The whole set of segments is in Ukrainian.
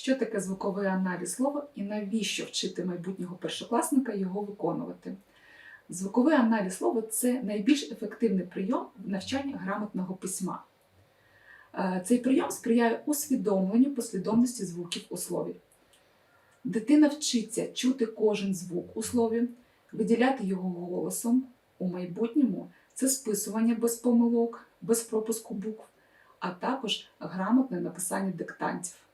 що таке звуковий аналіз слова і навіщо вчити майбутнього першокласника його виконувати. Звуковий аналіз слова це найбільш ефективний прийом в навчанні грамотного письма. Е, Цей прийом сприяє усвідомленню послідовності звуків у слові. Дитина вчиться чути кожен звук у слові, виділяти його голосом. У майбутньому це списування без помилок, без пропуску букв, а також грамотне написання диктантів.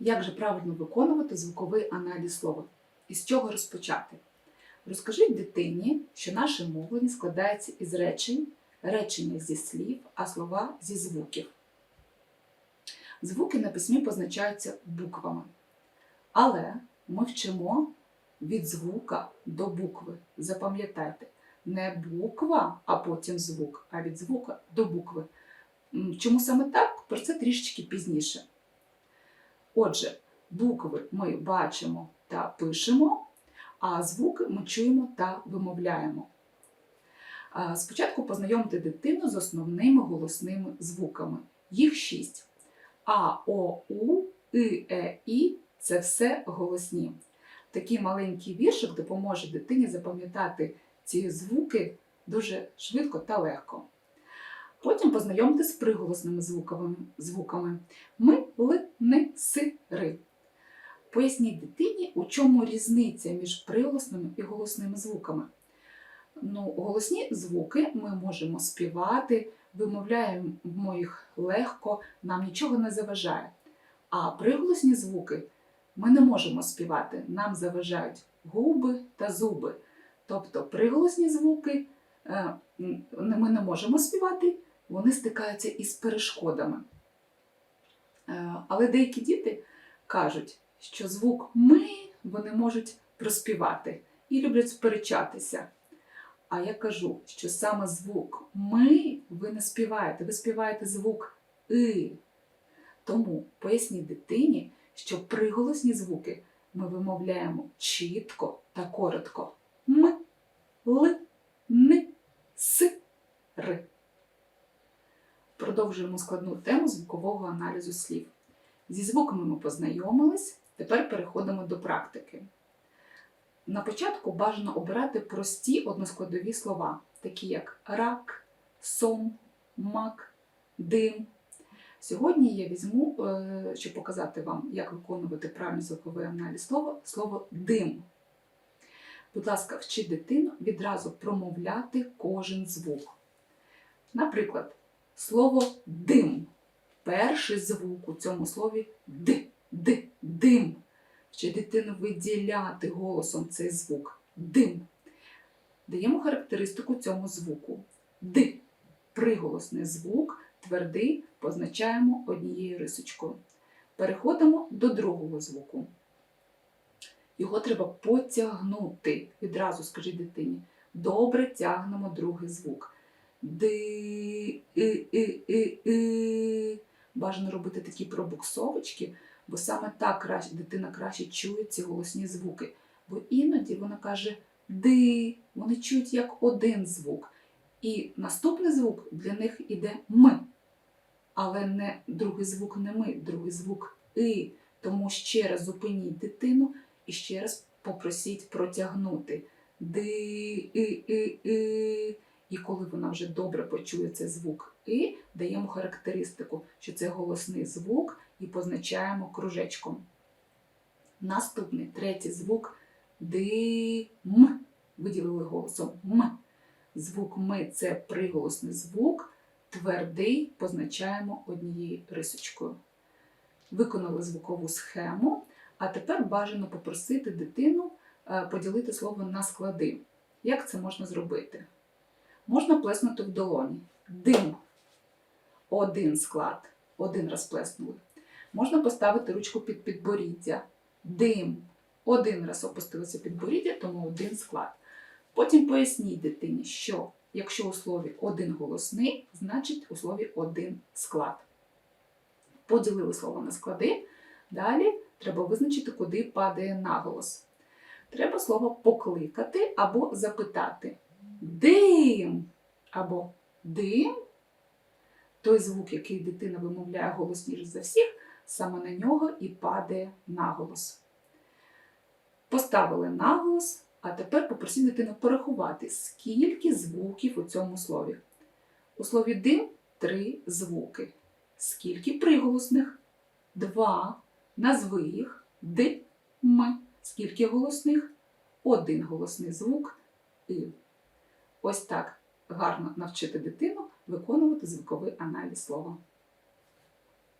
Як же правильно виконувати звуковий аналіз слова? І з чого розпочати? Розкажіть дитині, що наше мовлення складається із речень, речення зі слів, а слова зі звуків. Звуки на письмі позначаються буквами. Але ми вчимо від звука до букви. Запам'ятайте, не буква, а потім звук, а від звука до букви. Чому саме так? Про це трішечки пізніше. Отже, букви ми бачимо та пишемо, а звуки ми чуємо та вимовляємо. Спочатку познайомте дитину з основними голосними звуками. Їх шість. А, О, У, И, Е, І це все голосні. Такий маленький віршик допоможе дитині запам'ятати ці звуки дуже швидко та легко. Потім познайомте з приголосними звуковими, звуками ми, ли, ни, си, ри. Поясніть дитині, у чому різниця між приголосними і голосними звуками. Ну, голосні звуки ми можемо співати, вимовляємо їх легко, нам нічого не заважає. А приголосні звуки ми не можемо співати, нам заважають губи та зуби. Тобто приголосні звуки е, ми не можемо співати, вони стикаються із перешкодами. Е, Але деякі діти кажуть, що звук ми вони можуть проспівати і люблять сперечатися. А я кажу, що саме звук ми ви не співаєте, ви співаєте звук и. Тому поясніть дитині, що приголосні звуки ми вимовляємо чітко та коротко. М, Л, Н, С. Продовжуємо складну тему звукового аналізу слів. Зі звуками ми познайомились, тепер переходимо до практики. На початку бажано обирати прості односкладові слова, такі як рак, сон, мак, дим. Сьогодні я візьму, е, щоб показати вам, як виконувати правильний звуковий аналіз слова, слово дим. Будь ласка, вчіть дитину відразу промовляти кожен звук. Наприклад, слово дим. Перший звук у цьому слові д, д, дим. Вчить дитину виділяти голосом цей звук дим. Даємо характеристику цьому звуку. Д. Приголосний звук, твердий, позначаємо однією рисочкою. Переходимо до другого звуку. Його треба потягнути. Відразу скажіть дитині. Добре тягнемо другий звук. Ди, и, и, и, и. Бажано робити такі пробуксовочки, бо саме так краще, дитина краще чує ці голосні звуки. Бо іноді вона каже ди, вони чують як один звук. І наступний звук для них іде м. Але не другий звук не ми, другий звук и. Тому ще раз зупиніть дитину і ще раз попросіть протягнути ди, и, и, и. І коли вона вже добре почує цей звук і, даємо характеристику, що це голосний звук, і позначаємо кружечком. Наступний третій звук дим. Виділили голосом м. Звук ми це приголосний звук, твердий позначаємо однією рисочкою. Виконали звукову схему, а тепер бажано попросити дитину е, поділити слово на склади. Як це можна зробити? Можна плеснути в долоні. Дим. Один склад. Один раз плеснули. Можна поставити ручку під підборіддя. Дим. Один раз опустилося підборіддя, тому один склад. Потім поясніть дитині, що якщо у слові один голосний, значить у слові один склад. Поділили слово на склади. Далі треба визначити, куди падає наголос. Треба слово покликати або запитати. Дим або дим. Той звук, який дитина вимовляє голосніше за всіх, Саме на нього і падає наголос. Поставили наголос, а тепер попросіть дитину порахувати, скільки звуків у цьому слові. У слові дим три звуки. Скільки приголосних? Два. Назви їх. Д, м. Скільки голосних? Один голосний звук и. Ось так гарно навчити дитину виконувати звуковий аналіз слова.